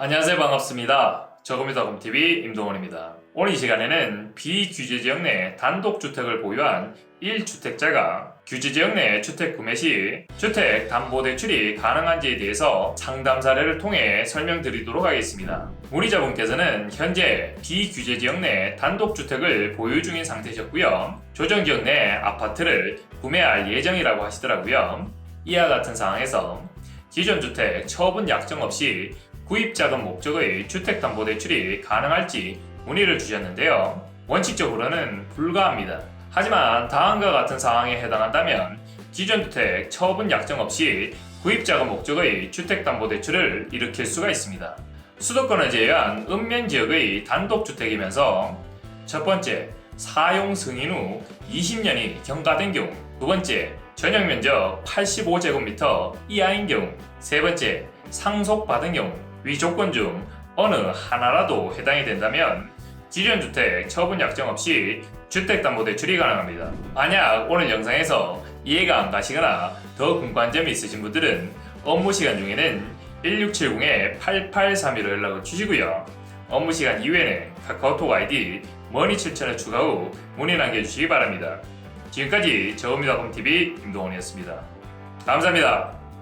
안녕하세요 반갑습니다. 저금이다곰TV 임동원입니다. 오늘 이 시간에는 비규제지역 내 단독주택을 보유한 1주택자가 규제지역 내 주택 구매 시 주택 담보 대출이 가능한지에 대해서 상담 사례를 통해 설명드리도록 하겠습니다. 문의자분께서는 현재 비규제지역 내 단독주택을 보유 중인 상태셨고요. 조정지역 내 아파트를 구매할 예정이라고 하시더라고요. 이와 같은 상황에서 기존 주택 처분 약정 없이 구입자금 목적의 주택담보대출이 가능할지 문의를 주셨는데요. 원칙적으로는 불가합니다. 하지만 다음과 같은 상황에 해당한다면 기존 주택 처분 약정 없이 구입자금 목적의 주택담보대출을 일으킬 수가 있습니다. 수도권을 제외한 읍면 지역의 단독주택이면서 첫 번째, 사용 승인 후 20년이 경과된 경우 두 번째, 전용 면적 85제곱미터 이하인 경우 세 번째, 상속받은 경우 위 조건 중 어느 하나라도 해당이 된다면 기존 주택 처분 약정 없이 주택담보대출이 가능합니다. 만약 오늘 영상에서 이해가 안 가시거나 더 궁금한 점이 있으신 분들은 업무 시간 중에는 1670-8831로 연락을 주시고요. 업무 시간 이후에는 카카오톡 아이디 머니 7천을 추가 후 문의 남겨주시기 바랍니다. 지금까지 저음이다컴TV 임동원이었습니다. 감사합니다.